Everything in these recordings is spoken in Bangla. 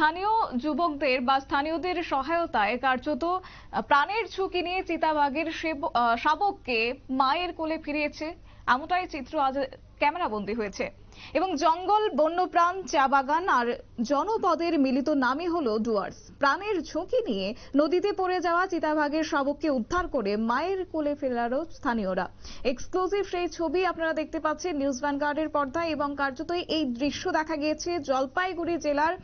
স্থানীয় যুবকদের বা স্থানীয়দের সহায়তায় কার্যত প্রাণের ঝুঁকি নিয়ে চিতাবাঘের শাবককে মায়ের কোলে ফিরিয়েছে। এমনটাই চিত্র আজ ক্যামেরাবন্দী হয়েছে। এবং জঙ্গল, বন্যপ্রাণ, চা বাগান আর জনপদের মিলিত নামই হলো ডুয়ার্স। প্রাণের ঝুঁকি নিয়ে নদীতে পড়ে যাওয়া চিতাবাঘের শাবককে উদ্ধার করে মায়ের কোলে ফেরারও স্থানীয়রা। এক্সক্লুসিভ সেই ছবি আপনারা দেখতে পাচ্ছেন নিউজ ভ্যানগার্ডের পর্দায় এবং কার্যত এই দৃশ্য দেখা গিয়েছে জলপাইগুড়ি জেলার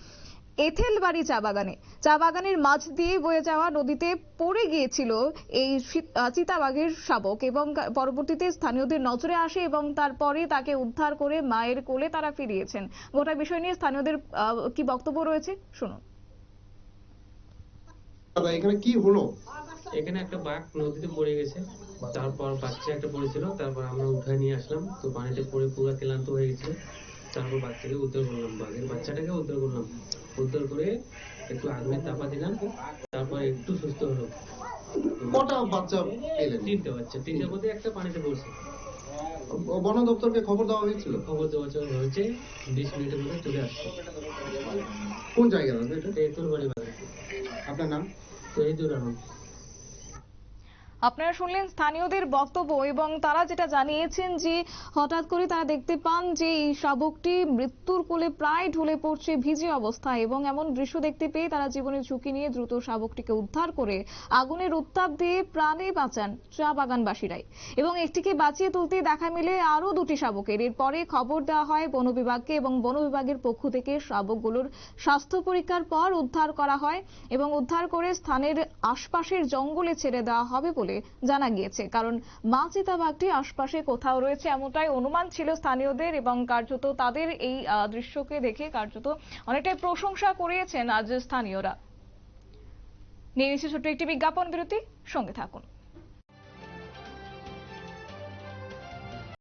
এথেলবাড়ি চা বাগানে। চা বাগানের মাঝ দিয়ে বয়ে যাওয়া নদীতে পড়ে গিয়েছিল এই চিতাবাঘের শাবক এবং পরবর্তীতে স্থানীয়দের নজরে আসে এবং তারপরে তাকে উদ্ধার করে মায়ের কোলে তারা ফিরিয়েছেন। গোটা বিষয় নিয়ে স্থানীয়দের আহ, কি বক্তব্য রয়েছে? শুনুন। এখানে কি হলো? এখানে একটা বাঘ নদীতে পড়ে গেছে। তারপর বাচ্চা একটা পড়েছিল। তারপর আমরা উঠায় নিয়ে আসলাম। তো পানিতে পড়ে পুরো ক্লান্ত হয়ে গেছিল। তারপর বাচ্চাকে উদ্ধার করলাম বাঘের বাচ্চাটাকে উদ্ধার করলাম। উদ্ধার করে একটু আগুনে তাপা দিলাম তারপর একটু সুস্থ হলো। কটা বাচ্চা পেলেন? তিনটে বাচ্চা তিনটের মধ্যে একটা পানিতে পড়ছে। বন দপ্তরকে খবর দেওয়া হয়েছিল? খবর দেওয়া হয়েছে বিশ মিনিটের মধ্যে চলে আসছে। কোন জায়গা এটা? বাড়ি আপনার নাম? তো এই দূর আনন্দ আপনারা শুনলেন স্থানীয়দের বক্তব্য এবং তারা যেটা জানিয়েছেন যে হঠাৎ করে তারা দেখতে পান যে এই শাবকটি মৃত্যুর কোলে প্রায় ঢলে পড়ছে ভিজে অবস্থায় এবং এমন দৃশ্য দেখতে পেয়ে তারা জীবনের ঝুঁকি নিয়ে দ্রুত শাবকটিকে উদ্ধার করে আগুনের উত্তাপ দিয়ে প্রাণে বাঁচান চা বাগানবাসীরাই। এবং একটিকে বাঁচিয়ে তুলতে দেখা মিলে আরও দুটি শাবকের। এরপরে খবর দেওয়া হয় বন বিভাগকে এবং বন বিভাগের পক্ষ থেকে শাবকগুলোর স্বাস্থ্য পরীক্ষার পর উদ্ধার করা হয় এবং উদ্ধার করে স্থানের আশপাশের জঙ্গলে ছেড়ে দেওয়া হবে বলে জানা গিয়েছে। কারণ মা চিতাবাঘটি আশপাশে কোথাও রয়েছে এমনটাই অনুমান ছিল স্থানীয়দের এবং কার্যত তাদের এই দৃশ্যকে দেখে কার্যত অনেকটাই প্রশংসা করিয়েছেন আজ স্থানীয়রা। নিয়ে নিচ্ছে ছোট্ট একটি বিজ্ঞাপন বিরতি, সঙ্গে থাকুন।